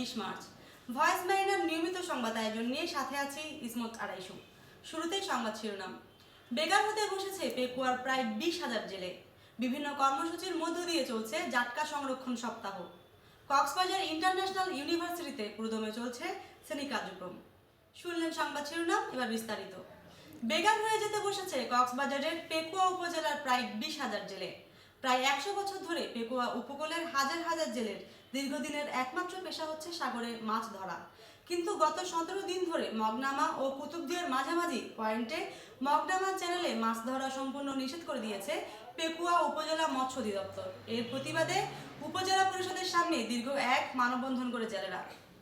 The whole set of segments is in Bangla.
বিশ মার্চ। ভয়েস মাইনার নিয়মিত সংবাদ আয়োজন নিয়ে সাথে আছি ইসমত আড়াইশো। শুরুতেই সংবাদ শিরোনাম। বেকার হতে বসেছে পেকুয়ার প্রায় বিশ হাজার জেলে। বিভিন্ন কর্মসূচির মধ্য দিয়ে চলছে জাটকা সংরক্ষণ সপ্তাহ। কক্সবাজার ইন্টারন্যাশনাল ইউনিভার্সিটিতে পুরোদমে চলছে শ্রেণি কার্যক্রম। শুনলেন সংবাদ শিরোনাম, এবার বিস্তারিত। বেকার হয়ে যেতে বসেছে কক্সবাজারের পেকুয়া উপজেলার প্রায় বিশ হাজার জেলে। প্রায় একশো বছর ধরে পেকুয়া উপকূলের হাজার হাজার জেলের দীর্ঘদিনের একমাত্র পেশা হচ্ছে সাগরে মাছ ধরা। কিন্তু গত সতেরো দিন ধরে মগনামা ও কুতুবদিয়ার মাঝামাঝি পয়েন্টে মগনামা চ্যানেলে মাছ ধরা সম্পূর্ণ নিষেধ করে দিয়েছে পেকুয়া উপজেলা মৎস্য অধিদপ্তর। এর প্রতিবাদে উপজেলা পরিষদের সামনে দীর্ঘ এক মানববন্ধন করে জেলেরা।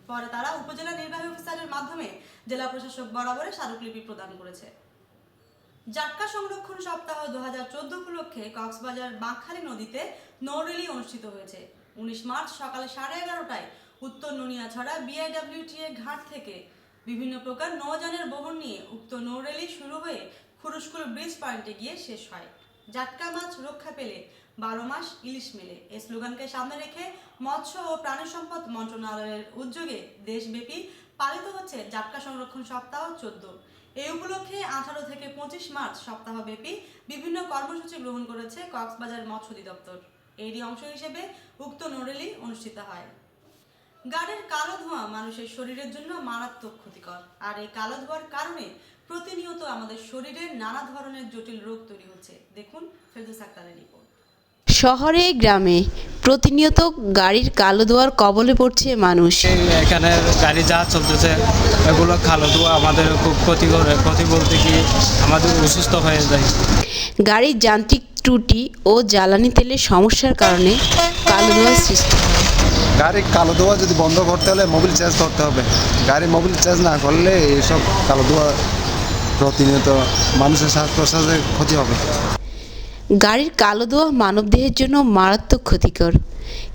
পরে তারা উপজেলা নির্বাহী অফিসারের মাধ্যমে জেলা প্রশাসক বরাবরে স্মারকলিপি প্রদান করেছে। জাটকা সংরক্ষণ সপ্তাহ দু হাজার চোদ্দ উপলক্ষে কক্সবাজার বাঁকখালী নদীতে নৌরেলি অনুষ্ঠিত হয়েছে। উনিশ মার্চ সকালে সাড়ে এগারোটায় উত্তর নুনিয়া নুনিয়াছড়া বিআইডব্লিউটিএ ঘাট থেকে। বিভিন্ন প্রকার নৌযানের বহন নিয়ে উক্ত নৌরেলি শুরু হয়ে খুরুশকুল ব্রিজ পয়েন্টে গিয়ে শেষ হয়। জাটকা মাছ রক্ষা পেলে বারো মাস ইলিশ মেলে। এই স্লোগানকে সামনে রেখে মৎস্য ও প্রাণী সম্পদ মন্ত্রণালয়ের উদ্যোগে দেশব্যাপী পালিত হচ্ছে জাটকা সংরক্ষণ সপ্তাহ চোদ্দ। এই উপলক্ষে আঠারো থেকে পঁচিশ মার্চ সপ্তাহব্যাপী বিভিন্ন কর্মসূচি গ্রহণ করেছে কক্সবাজার মৎস্য অধিদপ্তর। এরই অংশ হিসেবে উক্ত নোরেলি অনুষ্ঠিত হয়। গাড়ির কালো ধোঁয়া মানুষের শরীরের জন্য মারাত্মক ক্ষতিকর। আর এই কালো ধোঁয়ার কারণে প্রতিনিয়ত আমাদের শরীরে নানা ধরনের জটিল রোগ তৈরি হচ্ছে। দেখুন ফেরদৌস আক্তারের রিপোর্ট। শহরে গ্রামে প্রতিনিয়ত গাড়ির কালো দোয়ার কবলে পড়ছে মানুষ। এখানে গাড়ি যা চলতেছে এগুলো কালো ধোয়া আমাদের খুব ক্ষতি করে ক্ষতি বলতে কি আমাদের অসুস্থ হয়ে যায়। গাড়ির যান্ত্রিক ত্রুটি ও জ্বালানি তেলের সমস্যার কারণে কালো দোয়ার সৃষ্টি হয়। গাড়ি কালো ধোয়া যদি বন্ধ করতে হলে মোবিল চার্জ করতে হবে। গাড়ি মোবিল চার্জ না করলে এইসব কালো ধোয়া প্রতিনিয়ত মানুষের শ্বাস প্রশ্বাসের ক্ষতি হবে। গাড়ির কালো দোয়া মানবদেহের জন্য মারাত্মক ক্ষতিকর।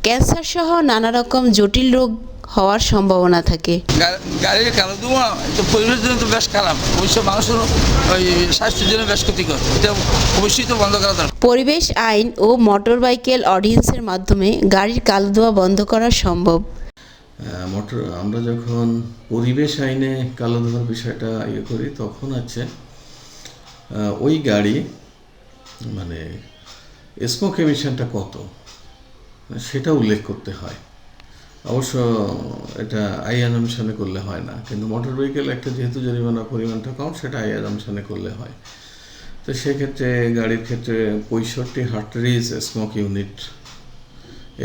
ক্যান্সার সহ নানা রকম জটিল রোগ হওয়ার সম্ভাবনা থাকে। গা- গাড়ির কালো ধোঁয়া তো পরিবেশের জন্য তো বেশ খারাপ। অবশ্য মানুষের ওই স্বাস্থ্যের জন্য বেশ ক্ষতিকর। এটা অবশ্যই তো বন্ধ করা দরকার। পরিবেশ আইন ও মোটরবাইকেল অডিয়েন্সের মাধ্যমে গাড়ির কালো দোয়া বন্ধ করা সম্ভব। মোটর আমরা যখন পরিবেশ আইনে কালো ধোয়ার বিষয়টা ইয়ে করি তখন আছে ওই গাড়ি মানে স্মোক এমিশনটা কত? সেটা উল্লেখ করতে হয়। অবশ্য এটা আই অ্যাজামশনে করলে হয় না। কিন্তু মোটর ভেহিকেল একটা যেহেতু জরিমানার পরিমাণটা কম সেটা আই অ্যাজামশনে করলে হয়। তো সেক্ষেত্রে গাড়ির ক্ষেত্রে পঁয়ষট্টি হার্টারিজ স্মোক ইউনিট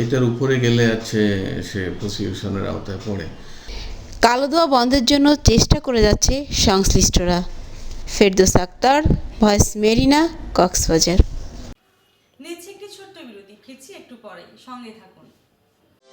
এইটার উপরে গেলে আছে সে প্রসিকিউশনের আওতায় পড়ে। কালো দোয়া বন্ধের জন্য চেষ্টা করে যাচ্ছে সংশ্লিষ্টরা। Ferdous Akter voice Marina Cox's Bazar. নিচ্ছে একটি ছোট্ট বিরতি ফিরছি একটু পরে সঙ্গে থাকুন।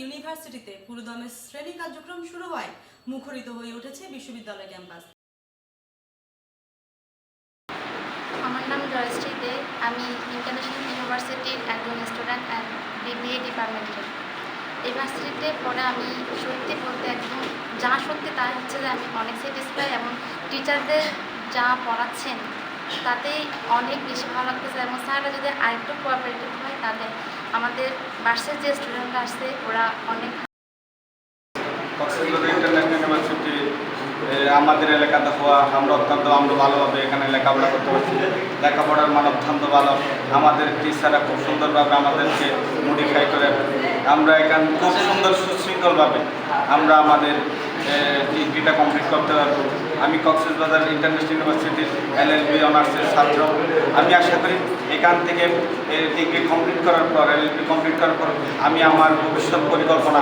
ইউনিভার্সিটিতে পুরোদমে শ্রেণি কার্যক্রম শুরু হয়, মুখরিত হয়ে উঠেছে বিশ্ববিদ্যালয় ক্যাম্পাস। আমার নাম জয়শ্রী দে। আমি ইন্টারন্যাশনাল ইউনিভার্সিটির একজন স্টুডেন্ট অ্যান্ড বিবিএ ডিপার্টমেন্টের। ইউনিভার্সিটিতে পরে আমি সত্যি বলতে একদম যা সত্যি তা হচ্ছে যে আমি অনেক স্যাটিসফাই এবং টিচারদের যা পড়াচ্ছেন তাতেই অনেক বেশি ভালো লাগতেছে। এবং স্যাররা যদি আরেকটু কোঅপারেটিভ হয় তাহলে আমাদের বার্ষের যে স্টুডেন্টরা আসছে ওরা অনেক আমাদের এলাকাতে হওয়া, আমরা অত্যন্ত, আমরা ভালোভাবে এখানে লেখাপড়া করতে পারছি। লেখাপড়ার মান অত্যন্ত ভালো। আমাদের টিচাররা খুব সুন্দরভাবে আমাদেরকে মডিফাই করে। আমরা এখান খুব সুন্দর সুশৃঙ্খলভাবে আমরা আমাদের ডিগ্রিটা কমপ্লিট করতে পারব। আমি কক্সবাজার ইন্টারন্যাশনাল ইউনিভার্সিটির এলএলবি অনার্সের ছাত্র। আমি আশা করি এখান থেকে ডিগ্রি কমপ্লিট করার পর, এলএলবি কমপ্লিট করার পর আমি আমার ভবিষ্যৎ পরিকল্পনা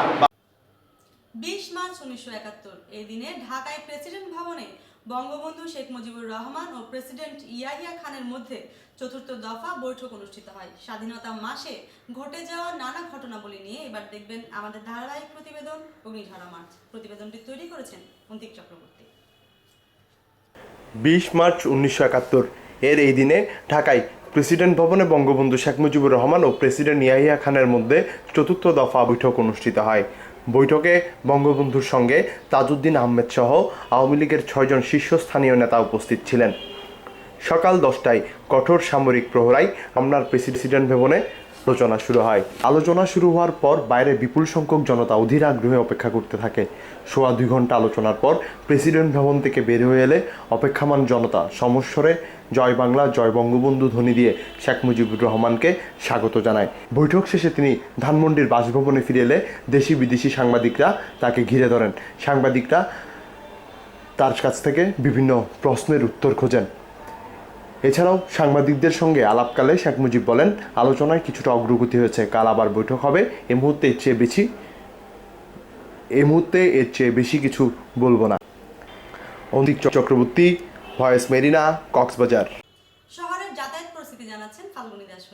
বিশ মার্চ উনিশশো একাত্তর, এই দিনে ঢাকায় প্রেসিডেন্ট ভবনে বঙ্গবন্ধু শেখ মুজিবুর রহমান ও প্রেসিডেন্ট ইয়াহিয়া খানের মধ্যে চতুর্থ দফা বৈঠক অনুষ্ঠিত হয়। স্বাধীনতা মাসে ঘটে যাওয়া নানা ঘটনাবলী নিয়ে এবার দেখবেন আমাদের ধারাবাহিক প্রতিবেদন অগ্নিঝরা মার্চ প্রতিবেদনটি তৈরি করেছেন অন্তিক চক্রবর্তী। বিশ মার্চ উনিশশো একাত্তর। এর এই দিনে ঢাকায় প্রেসিডেন্ট ভবনে বঙ্গবন্ধু শেখ মুজিবুর রহমান ও প্রেসিডেন্ট ইয়াহিয়া খানের মধ্যে চতুর্থ দফা বৈঠক অনুষ্ঠিত হয়। বৈঠকে বঙ্গবন্ধুর সঙ্গে তাজউদ্দিন আহমেদ সহ আওয়ামী লীগের ছয়জন শীর্ষস্থানীয় নেতা উপস্থিত ছিলেন। সকাল দশটায় কঠোর সামরিক প্রহরায় আমনার প্রেসিডেন্ট ভবনে আলোচনা শুরু হয়। আলোচনা শুরু হওয়ার পর বাইরে বিপুল সংখ্যক জনতা অধীর আগ্রহে অপেক্ষা করতে থাকে। সোয়া দুই ঘণ্টা আলোচনার পর প্রেসিডেন্ট ভবন থেকে বের হয়ে এলে অপেক্ষামান জনতা সমস্বরে জয় বাংলা, জয় বঙ্গবন্ধু ধ্বনি দিয়ে শেখ মুজিবুর রহমানকে স্বাগত জানায়। বৈঠক শেষে তিনি ধানমন্ডির বাসভবনে ফিরে এলে দেশি বিদেশি সাংবাদিকরা তাকে ঘিরে ধরেন। সাংবাদিকরা তার কাছ থেকে বিভিন্ন প্রশ্নের উত্তর খোঁজেন। এছাড়াও সাংবাদিকদের সঙ্গে আলাপকালে শেখ মুজিব বলেন আলোচনায় কিছুটা অগ্রগতি হয়েছে কাল আবার বৈঠক হবে। এই মুহূর্তে এর চেয়ে বেশি এই মুহূর্তে এর চেয়ে বেশি কিছু বলব না। Antik Chakraborty voice Marina Cox's Bazar. শহরের যাতায়াত পরিস্থিতি জানাচ্ছেন ফাল্গুনী দাস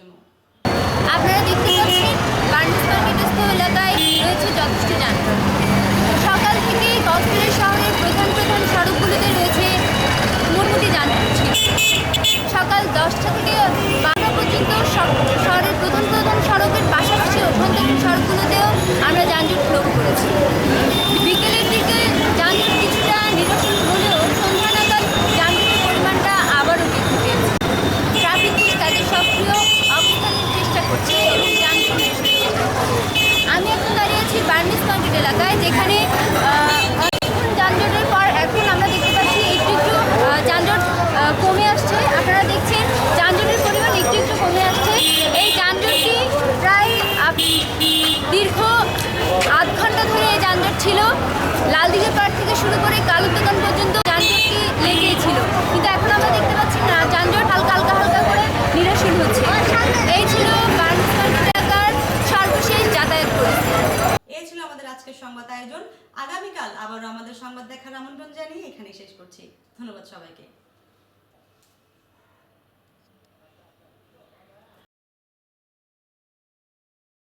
আপনারা দেখতে পাচ্ছেন মার্কেটস্থ এলাকায় রয়েছে যথেষ্ট যানজট সকাল থেকেই কক্সবাজার শহরের প্রধান প্রধান সড়কগুলিতে রয়েছে মোটামুটি যানজট ছিল সকাল দশটা থেকে বারোটা পর্যন্ত সব- শহরের প্রধান প্রধান সড়কের পাশাপাশি অভ্যন্তরীণ সড়কগুলোতেও আমরা যানজট লক্ষ্য করেছি বিকেলের দিকে যানজট কিছুটা নিরসন হলেও সন্ধ্যা নাগাদ যানজটের পরিমাণটা আবারও বৃদ্ধি পেয়েছে ট্রাফিক পুলিশ তাদের সক্রিয় অবস্থানের চেষ্টা করছে এবং যানজট নিরসনের চেষ্টা করছে আমি এখন কন্ট্রিট এলাকায়, যেখানে যানজটের পর এখন আমরা দেখতে পাচ্ছি একটু একটু যানজট কমে আসছে। আপনারা দেখছেন, যানজটের পরিমাণ একটু একটু কমে আসছে। এই যানজটটি প্রায় দীর্ঘ আধ ঘণ্টা ধরে এই যানজট ছিল। লালদিঘের পাড় থেকে শুরু করে কালুর সংবাদ আয়োজন আগামীকাল আবারও আমাদের সংবাদ দেখার আমন্ত্রণ জানিয়ে এখানে শেষ করছি। ধন্যবাদ সবাইকে।